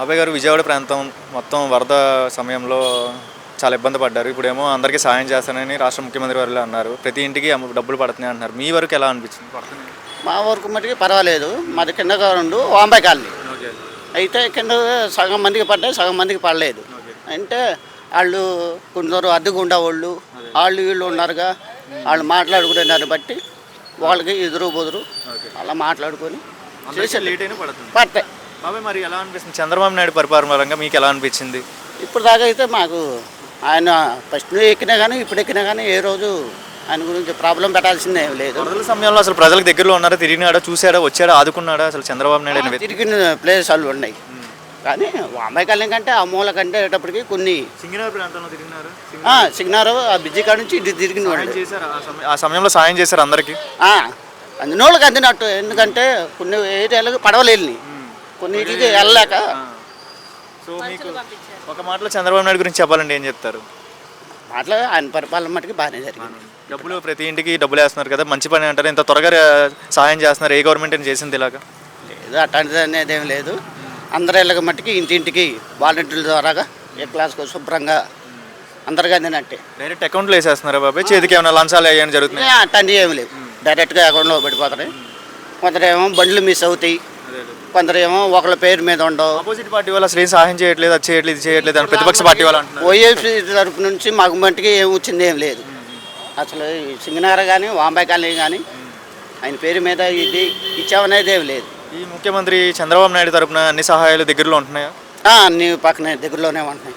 అబ్బాయి గారు విజయవాడ ప్రాంతం మొత్తం వరద సమయంలో చాలా ఇబ్బంది పడ్డారు. ఇప్పుడేమో అందరికీ సాయం చేస్తానని రాష్ట్ర ముఖ్యమంత్రి వారు అన్నారు. ప్రతి ఇంటికి డబ్బులు పడుతున్నాయి అంటున్నారు. మీ వరకు ఎలా అనిపించింది? మా ఊరికి మటుకి పర్వాలేదు. మాది కింద ఉండు వాంబాయి కాలనీ. అయితే కింద సగం మందికి పడ్డాయి సగం మందికి పడలేదు. అంటే వాళ్ళు కొందరు అద్దెగుండా వాళ్ళు వాళ్ళు వీళ్ళు ఉన్నారుగా వాళ్ళు మాట్లాడుకునే దాన్ని బట్టి వాళ్ళకి ఎదురు బుదురు అలా మాట్లాడుకొని పడతాయి. బాబాయ్ మరి ఎలా అనిపిస్తుంది? చంద్రబాబు నాయుడు పరిపాలన పరంగా మీకు ఎలా అనిపించింది? ఇప్పుడు దాకా అయితే మాకు ఆయన ఫస్ట్ ఎక్కినా కానీ ఇప్పుడు ఎక్కినా కానీ ఏ రోజు ఆయన గురించి ప్రాబ్లం పెట్టాల్సిందే లేదు. వరదల సమయంలో అసలు ప్రజలకు దగ్గరలో ఉన్నారా తిరిగినాడా చూసాడా వచ్చాడా ఆదుకున్నాడా అసలు చంద్రబాబు నాయుడు తిరిగిన ప్లేసాలు ఉన్నాయి. కానీ వాంబాయి కాలనీ కంటే ఆ మూల కంటే అయ్యేటప్పటికి కొన్ని సింగనగర్ ప్రాంతంలో తిరిగినారు? ఆ, సిగ్నారు ఆ బిజ్జి కాడ నుంచి ఇటు తిరిగిన ఆ సమయం- ఆ సమయంలో సాయం చేశారు అందరికి? వాళ్ళకి అందినట్టు. ఎందుకంటే కొన్ని ఏరియాలకు పడవలేని. కొన్ని ఇట్లకి వెళ్ళలేక. సో మీకు ఒక మాటలో చంద్రబాబు నాయుడు గురించి చెప్పాలంటే ఏం చెప్తారు? మాటలు ఆయన పరిపాలన మటుకు బాగానే జరిగింది. డబ్బులు ప్రతి ఇంటికి డబ్బులు వేస్తున్నారు కదా మంచి పని అంటారు. ఇంత త్వరగా సాయం చేస్తున్నారు. ఏ గవర్నమెంట్ ఏం చేసింది ఇలాగా? లేదు అట్లాంటిది అనేది ఏం లేదు. అందరి ఇళ్ళకి మట్టుకి ఇంటింటికి వాలంటీర్ల ద్వారాగా ఏ క్లాస్కు శుభ్రంగా అందరికీ అందినట్టే. డైరెక్ట్ అకౌంట్లో వేసేస్తున్నారా బాబాయ్? చేతికి ఏమైనా లంచాలు అయ్యాయని జరుగుతున్నాయి? అట్లాంటివి ఏమి లేవు. డైరెక్ట్గా అకౌంట్లో పడిపోతాయి కొందరేమో బండ్లు మిస్ అవుతాయి. కొందరేమో ఒకళ్ళ పేరు మీద ఉండవు. ఆపోజిట్ పార్టీ వాళ్ళు అసలు ఏం సహాయం చేయట్లేదు అది చేయట్లేదు ఇది చేయట్లేదు అని ప్రతిపక్ష పార్టీ వాళ్ళు అంటున్నారు. వైఎస్పీ తరపు నుంచి మాకు మట్టికి ఏం వచ్చింది ఏం లేదు. అసలు ఈ సింగనార కానీ వాంబాయి కాలనీ కానీ ఆయన పేరు మీద ఇది ఇచ్చామనేది ఏం లేదు. ఈ ముఖ్యమంత్రి చంద్రబాబు నాయుడు తరపున అన్ని సహాయాలు దగ్గరలో ఉంటున్నాయా? అన్ని పక్కనే దగ్గరలోనే ఉంటున్నాయి.